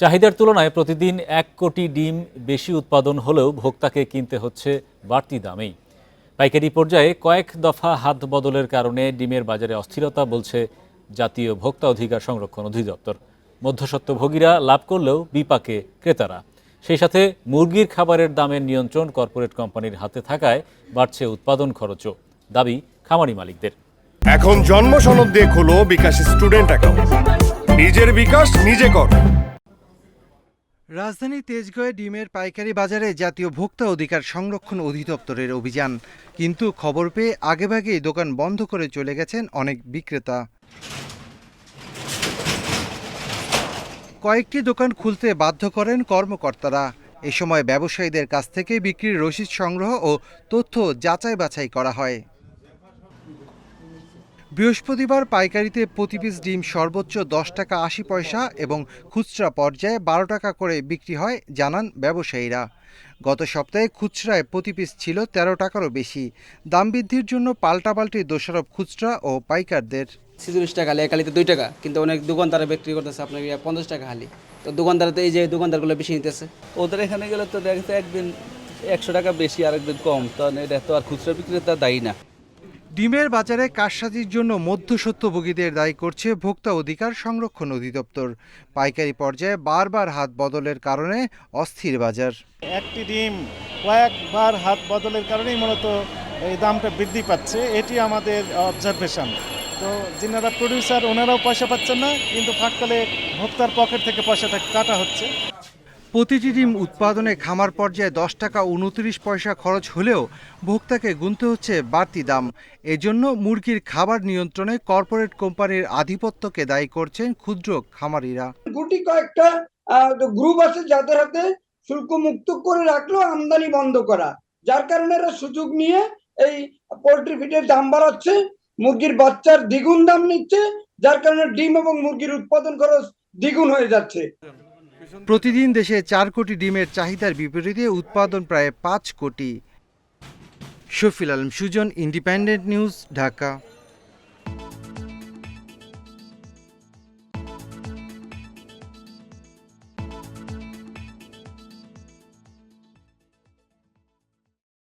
চাহিদার তুলনায় প্রতিদিন এক কোটি ডিম বেশি উৎপাদন হলেও ভোক্তাকে কিনতে হচ্ছে বাড়তি দামেই। পাইকারি পর্যায়ে কয়েক দফা হাত বদলের কারণে ডিমের বাজারে অস্থিরতা বলছে জাতীয় ভোক্তা অধিকার সংরক্ষণ অধিদপ্তর। মধ্যস্বত্বভোগীরা লাভ করলেও বিপাকে ক্রেতারা। সেই সাথে মুরগির খাবারের দামের নিয়ন্ত্রণ কর্পোরেট কোম্পানির হাতে থাকায় বাড়ছে উৎপাদন খরচও, দাবি খামারি মালিকদের। এখন জন্ম সনদ দিয়ে খোলো বিকাশ স্টুডেন্ট অ্যাকাউন্ট। নিজের বিকাশ নিজে কর। রাজধানী তেজগাঁয়ে ডিমের পাইকারি বাজারে জাতীয় ভোক্তা অধিকার সংরক্ষণ অধিদপ্তরের অভিযান। কিন্তু খবর পেয়ে আগেভাগেই দোকান বন্ধ করে চলে গেছেন অনেক বিক্রেতা। কয়েকটি দোকান খুলতে বাধ্য করেন কর্মকর্তারা। এ সময় ব্যবসায়ীদের কাছ থেকে বিক্রির রসিদ সংগ্রহ ও তথ্য যাচাই বাছাই করা হয়। বৃহস্পতিবার পাইকারিতে প্রতি পিস ডিম সর্বোচ্চ দশ টাকা আশি পয়সা এবং খুচরা পর্যায়ে বারো টাকা করে বিক্রি হয় জানান ব্যবসায়ীরা। গত সপ্তাহে খুচরায় প্রতি পিস ছিল তেরো টাকারও বেশি। দাম বৃদ্ধির জন্য পাল্টাপাল্টি দোষারোপ খুচরা ও পাইকারদের। ছিচল্লিশ টাকা হালিতে দুই টাকা কিন্তু অনেক দোকানদারে বিক্রি করতেছে আপনার ইয়া পঞ্চাশ টাকা হালি তো দোকানদার তো এই যে দোকানদারগুলো বেশি নিতেছে। ওদের এখানে গেলে তো দেখা যাচ্ছে একদিন একশো টাকা বেশি আর একদিন কম তো এটা তো আর খুচরা বিক্রেতা দায়ী না। ডিমের বাজারে কারসাজির জন্য মধ্যস্বত্বভোগীদের দায়ী করছে ভোক্তা অধিকার সংরক্ষণ অধিদপ্তর। পাইকারি পর্যায়ে বারবার হাত বদলের কারণে অস্থির বাজার। একটি ডিম কয়েকবার হাত বদলের কারণেই মূলত এই দামটা বৃদ্ধি পাচ্ছে, এটি আমাদের অবজারভেশন তো যিনারা প্রডিউসার ওনারাও পয়সা পাচ্ছেন না, কিন্তু ফাঁককালে ভোক্তার পকেট থেকে পয়সাটা কাটা হচ্ছে। প্রতিটি ডিম উৎপাদনে খামার পর্যায়ে দশ টাকা উনত্রিশ পয়সা খরচ হলেও ভোক্তাকে গুনতে হচ্ছে বাড়তি দাম। এজন্য মুরগির খাবার নিয়ন্ত্রণে কর্পোরেট কোম্পানির আধিপত্যকে দায়ী করছেন ক্ষুদ্র খামারিরা। গুটি কয়েকটা গ্রুপ আছে যাদের হাতে শুল্ক মুক্ত করে রাখলেও আমদানি বন্ধ করা। যার কারণে এরা সুযোগ নিয়ে এই পোলট্রি ফিডের দাম বাড়াচ্ছে, মুরগির বাচ্চার দ্বিগুণ দাম নিচ্ছে, যার কারণে ডিম এবং মুরগির উৎপাদন খরচ দ্বিগুণ হয়ে যাচ্ছে। প্রতিদিন দেশে চার কোটি ডিমের চাহিদার বিপরীতে উৎপাদন প্রায় পাঁচ কোটি। Shafil Alam, Sujan Independent news Dhaka.